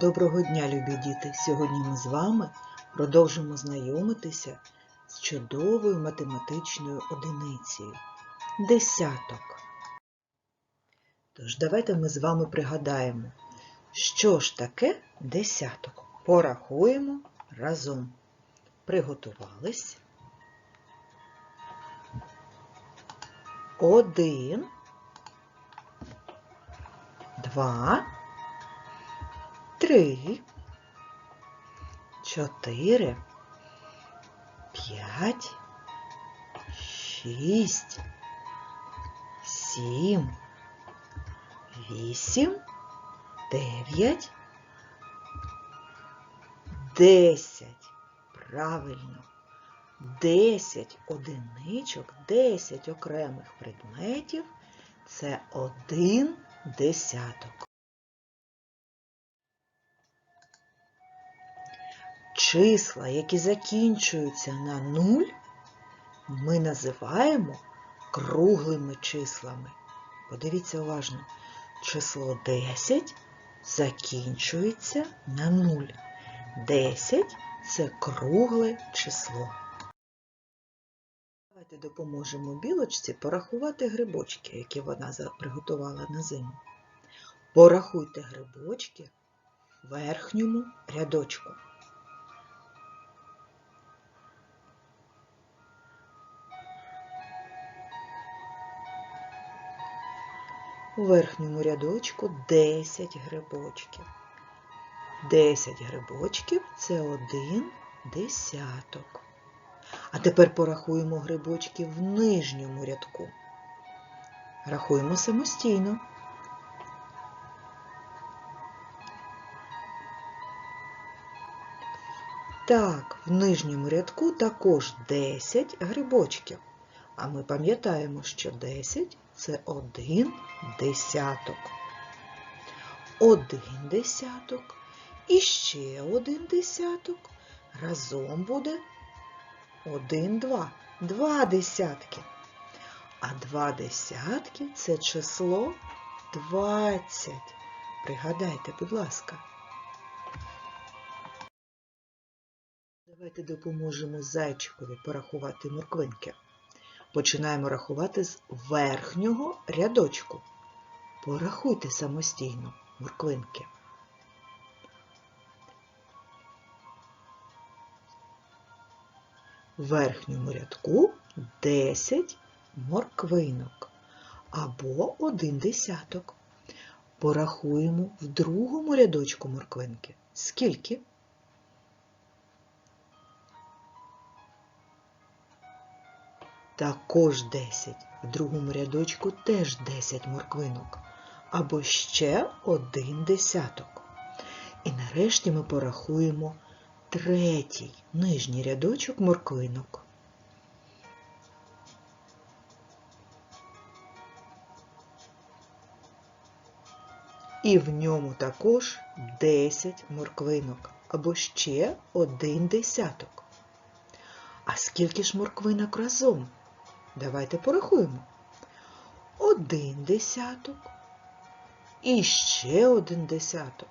Доброго дня, любі діти! Сьогодні ми з вами продовжимо знайомитися з чудовою математичною одиницею десяток. Тож давайте ми з вами пригадаємо, що ж таке десяток. Порахуємо разом. Приготувались. Один, два, три, чотири, п'ять, шість, сім, вісім, дев'ять, десять. Правильно. Десять одиничок, десять окремих предметів це один десяток. Числа, які закінчуються на нуль, ми називаємо круглими числами. Подивіться уважно, число 10 закінчується на нуль. 10 це кругле число. Давайте допоможемо білочці порахувати грибочки, які вона приготувала на зиму. Порахуйте грибочки в верхньому рядочку. У верхньому рядочку 10 грибочків. 10 грибочків це один десяток. А тепер порахуємо грибочки в нижньому рядку. Рахуємо самостійно. Так, в нижньому рядку також 10 грибочків. А ми пам'ятаємо, що 10 це один десяток. Один десяток і ще один десяток. Разом буде один, два. Два десятки. А два десятки це число 20. Пригадайте, будь ласка. Давайте допоможемо зайчикові порахувати морквинки. Починаємо рахувати з верхнього рядочку. Порахуйте самостійно морквинки. В верхньому рядку 10 морквинок або один десяток. Порахуємо в другому рядочку морквинки. Скільки? Також 10. В другому рядочку теж 10 морквинок. Або ще один десяток. І нарешті ми порахуємо третій нижній рядочок морквинок. І в ньому також 10 морквинок або ще один десяток. А скільки ж морквинок разом? Давайте порахуємо. Один десяток. І ще один десяток.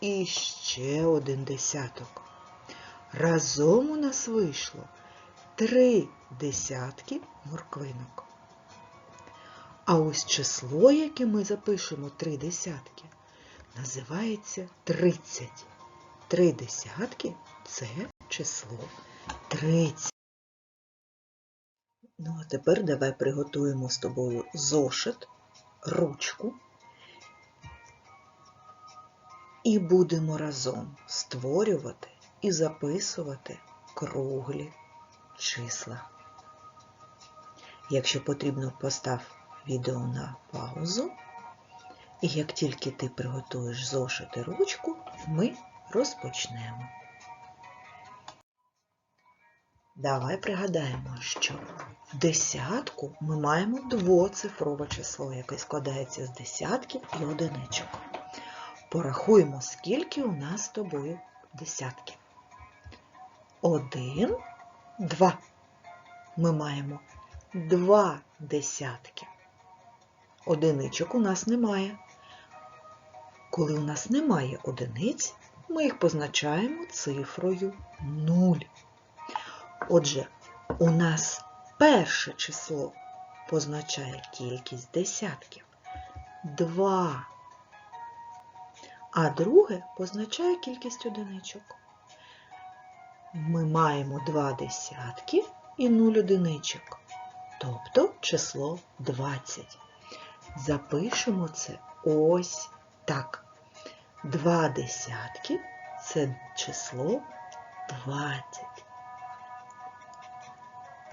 І ще один десяток. Разом у нас вийшло три десятки морквинок. А ось число, яке ми запишемо три десятки, називається 30. Три десятки це число 30. Ну, а тепер давай приготуємо з тобою зошит, ручку і будемо разом створювати і записувати круглі числа. Якщо потрібно, постав відео на паузу. І як тільки ти приготуєш зошит і ручку, ми розпочнемо. Давай пригадаємо, що в десятку ми маємо двоцифрове число, яке складається з десятків і одиничок. Порахуємо, скільки у нас з тобою десятків. Один, два. Ми маємо два десятки. Одиничок у нас немає. Коли у нас немає одиниць, ми їх позначаємо цифрою 0. Отже, у нас перше число позначає кількість десятків 2, а друге позначає кількість одиничок. Ми маємо 2 десятки і 0 одиничок, тобто число 20. Запишемо це ось так. Два десятки це число 20.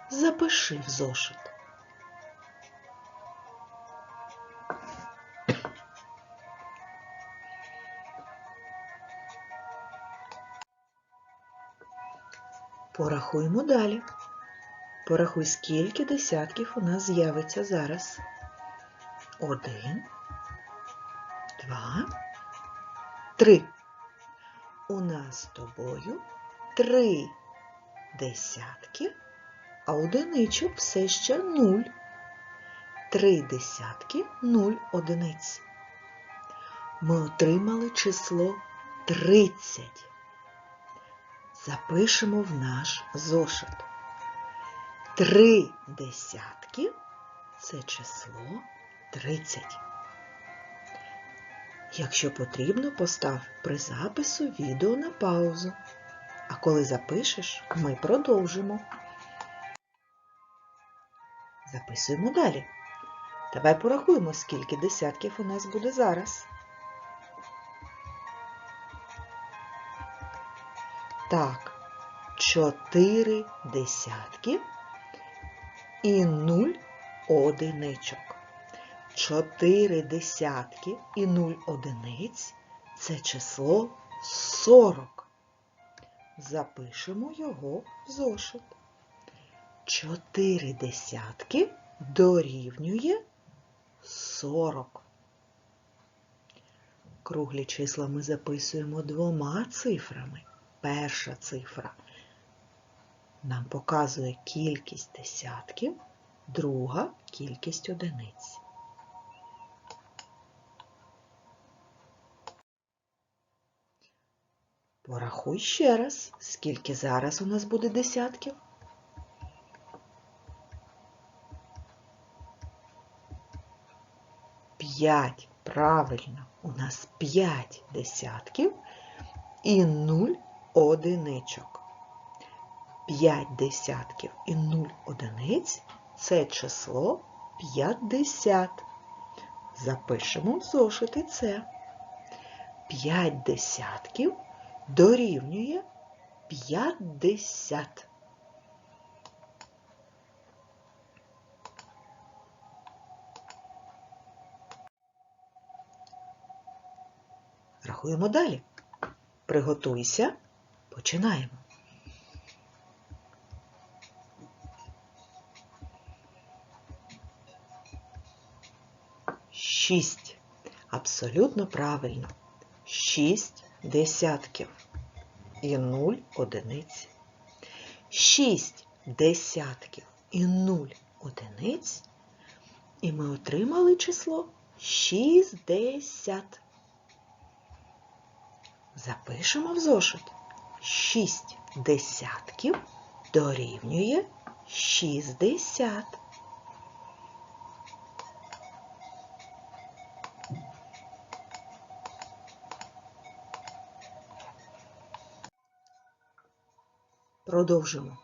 Запиши в зошит. Порахуємо далі. Порахуй, скільки десятків у нас з'явиться зараз. Один, два, три. У нас з тобою три десятки, а одиничок все ще нуль. Три десятки, нуль одиниць. Ми отримали число 30. Запишемо в наш зошит. Три десятки це число 30. Якщо потрібно, постав при запису відео на паузу. А коли запишеш, ми продовжимо. Записуємо далі. Давай порахуємо, скільки десятків у нас буде зараз. Так, чотири десятки і нуль одиничок. Чотири десятки і нуль одиниць це число 40. Запишемо його в зошит. Чотири десятки дорівнює 40. Круглі числа ми записуємо двома цифрами. Перша цифра нам показує кількість десятків, друга кількість одиниць. Порахуй ще раз, скільки зараз у нас буде десятків. П'ять. Правильно, у нас п'ять десятків і нуль одиничок. П'ять десятків і нуль одиниць це число 50. Запишемо в зошити це. П'ять десятків дорівнює 50. Рахуємо далі. Приготуйся. Починаємо. Шість. Абсолютно правильно. Шість десятків і нуль одиниць. Шість десятків і нуль одиниць. І ми отримали число 60. Запишемо в зошит. 6 десятків дорівнює 60. Продовжимо.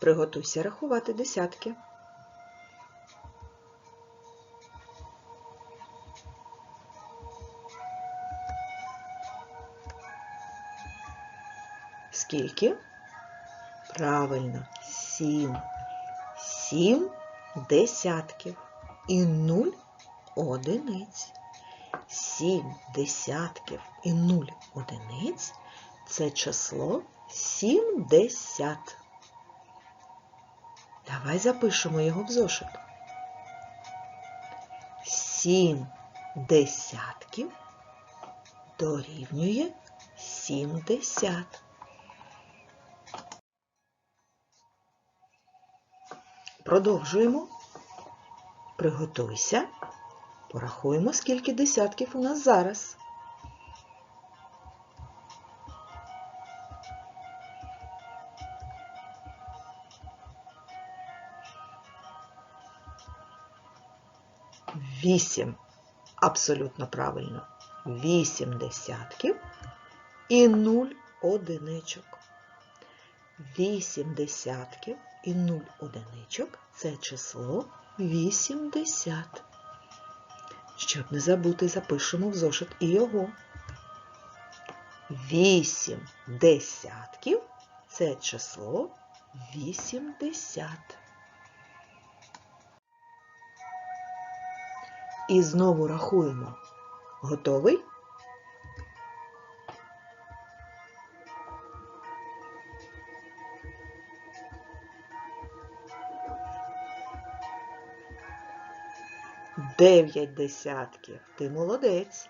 Приготуйся рахувати десятки. Скільки? Правильно, сім. Сім десятків і нуль одиниць. Сім десятків і нуль одиниць це число сімдесят. Давай запишемо його в зошит. Сім десятків дорівнює сімдесят. Продовжуємо. Приготуйся. Порахуємо, скільки десятків у нас зараз. Вісім. Абсолютно правильно. Вісім десятків і нуль одиничок. Вісім десятків і 0 одиничок це число 80. Щоб не забути, запишемо в зошит і його. 8 десятків це число 80. І знову рахуємо. Готовий? Дев'ять десятків. Ти молодець.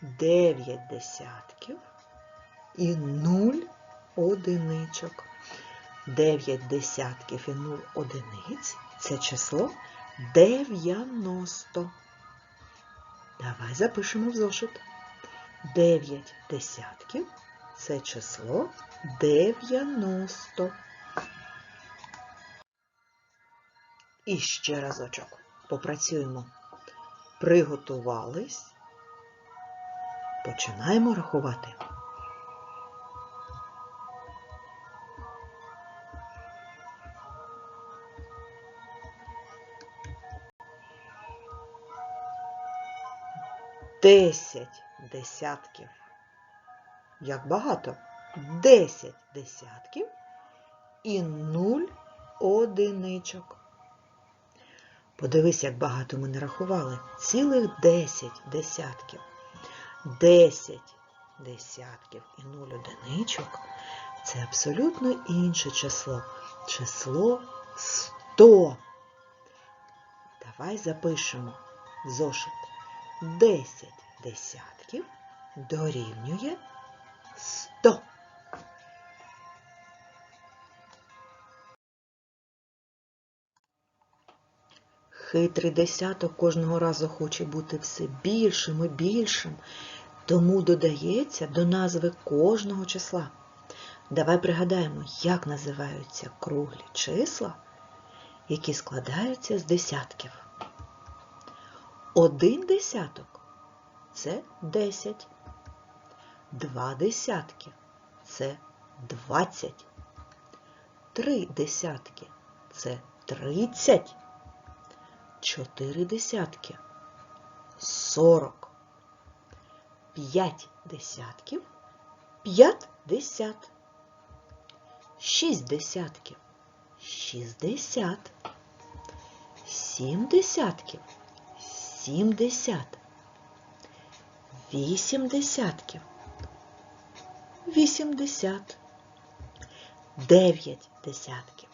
Дев'ять десятків і нуль одиничок. Дев'ять десятків і нуль одиниць це число 90. Давай запишемо в зошит. 9 десятків це число 90. І ще разочок попрацюємо. Приготувались. Починаємо рахувати. Десять десятків. Як багато? Десять десятків і нуль одиничок. Подивись, як багато ми не рахували. Цілих десять десятків. Десять десятків і нуль одиничок це абсолютно інше число. Число 100. Давай запишемо зошит. 10 десятків дорівнює 100. Хитрий десяток кожного разу хоче бути все більшим і більшим, тому додається до назви кожного числа. Давай пригадаємо, як називаються круглі числа, які складаються з десятків. Один десяток це 10. Два десятки це 20. Три десятки це 30. Чотири десятки 40. П'ять десятків 50. Шість десятків 60. Сім десятків 70. Вісім десятків 80. Дев'ять десятків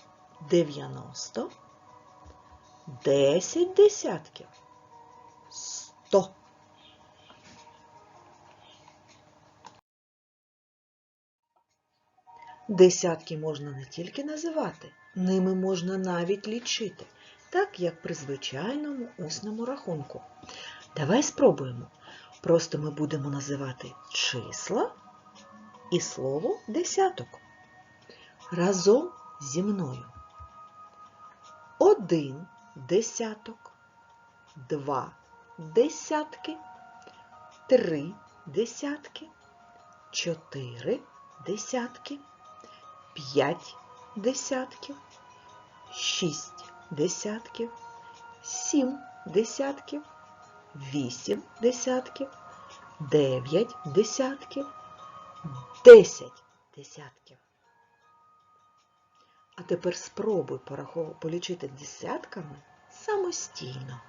90. Десять десятків 100. Десятки можна не тільки називати, ними можна навіть лічити, так як при звичайному усному рахунку. Давай спробуємо. Просто ми будемо називати числа і слово десяток. Разом зі мною. Один десяток, два десятки, три десятки, чотири десятки, п'ять десятків, шість десятків, сім десятків, вісім десятків, дев'ять десятків, десять десятків. А тепер спробуй порахов- полічити десятками самостійно.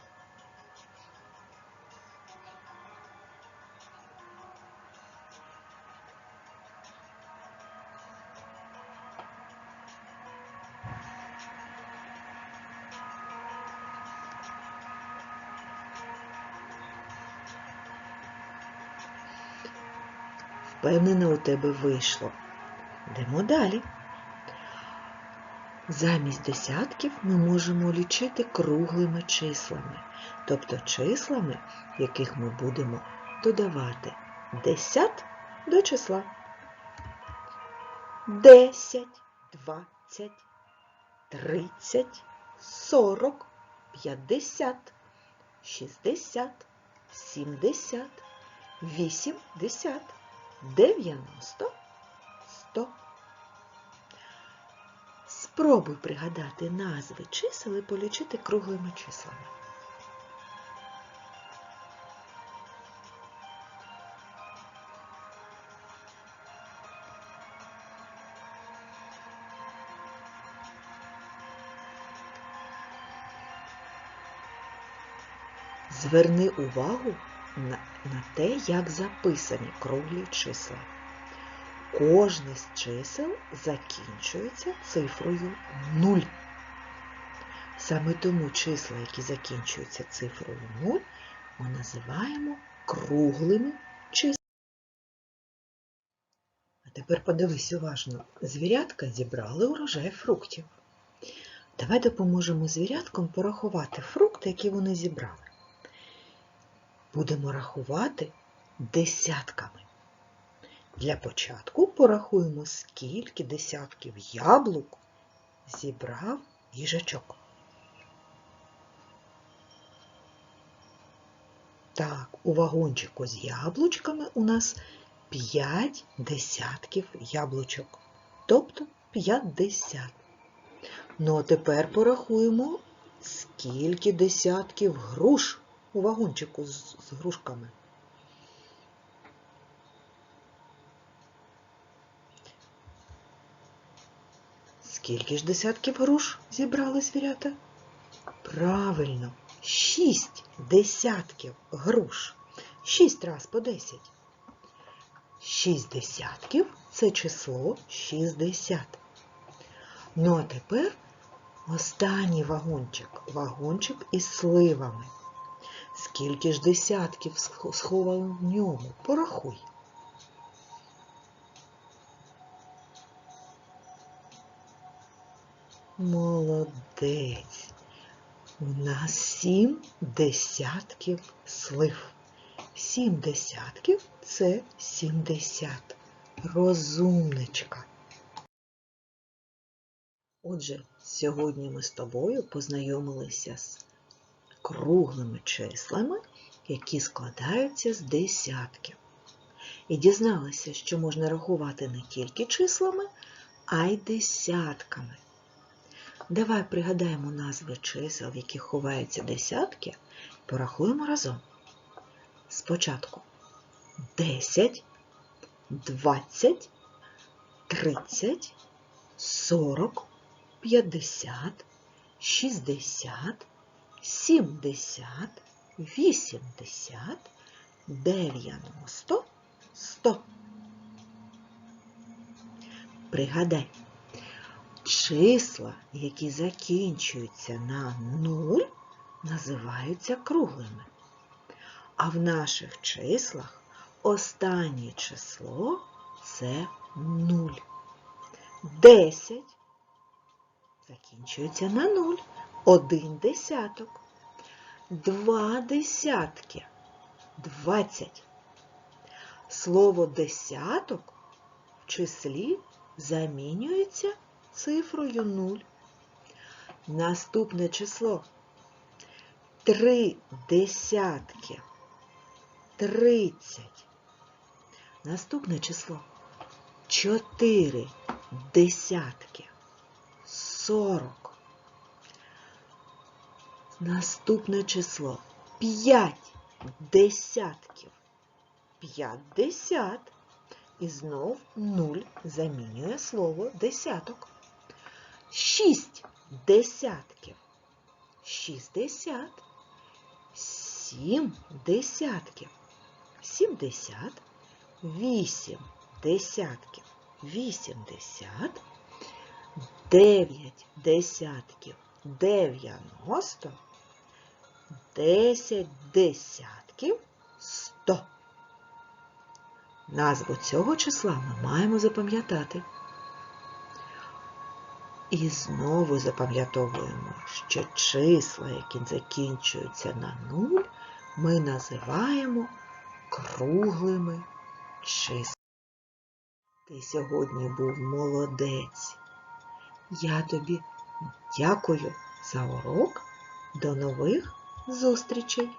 Впевнена, у тебе вийшло. Йдемо далі. Замість десятків ми можемо лічити круглими числами, тобто числами, яких ми будемо додавати десят до числа. Десять, двадцять, тридцять, сорок, п'ятдесят, шістдесят, сімдесят, вісімдесят, дев'яносто, сто. Спробуй пригадати назви чисел і полічити круглими числами. Зверни увагу на, те, як записані круглі числа. Кожне з чисел закінчується цифрою 0. Саме тому числа, які закінчуються цифрою 0, ми називаємо круглими числами. А тепер подивись уважно. Звірятка зібрали урожай фруктів. Давай допоможемо звіряткам порахувати фрукти, які вони зібрали. Будемо рахувати десятками. Для початку порахуємо, скільки десятків яблук зібрав їжачок. Так, у вагончику з яблучками у нас 5 десятків яблучок, тобто 50. Ну а тепер порахуємо, скільки десятків груш у вагончику з, з грушками. Скільки ж десятків груш зібрали звірята? Правильно, шість десятків груш. Шість раз по десять. Шість десятків це число 60. Ну а тепер останній вагончик. Вагончик із сливами. Скільки ж десятків сх- сховано в ньому? Порахуй. Молодець. У нас сім десятків слив. Сім десятків це сімдесят. Розумничка. Отже, сьогодні ми з тобою познайомилися з круглими числами, які складаються з десятків. І дізналися, що можна рахувати не тільки числами, а й десятками. Давай пригадаємо назви чисел, в яких ховаються десятки, порахуємо разом. Спочатку 10, 20, 30, 40, 50, 60, 70, 80, 90, 100. Пригадай, числа, які закінчуються на 0, називаються круглими. А в наших числах останнє число це 0. 10 закінчується на 0. Один десяток. Два десятки. 20. Слово десяток в числі замінюється цифрою 0. Наступне число. Три десятки. 30. Наступне число. Чотири десятки. 40. Наступне число. П'ять десятків. 50. І знов 0 замінює слово десяток. Шість десятків. 60. Сім десятків. 70. Вісім десятків. 80. Дев'ять десятків. 90. Десять десятків. 100. Назву цього числа ми маємо запам'ятати. І знову запам'ятовуємо, що числа, які закінчуються на нуль, ми називаємо круглими числами. Ти сьогодні був молодець. Я тобі дякую за урок. До нових зустрічей!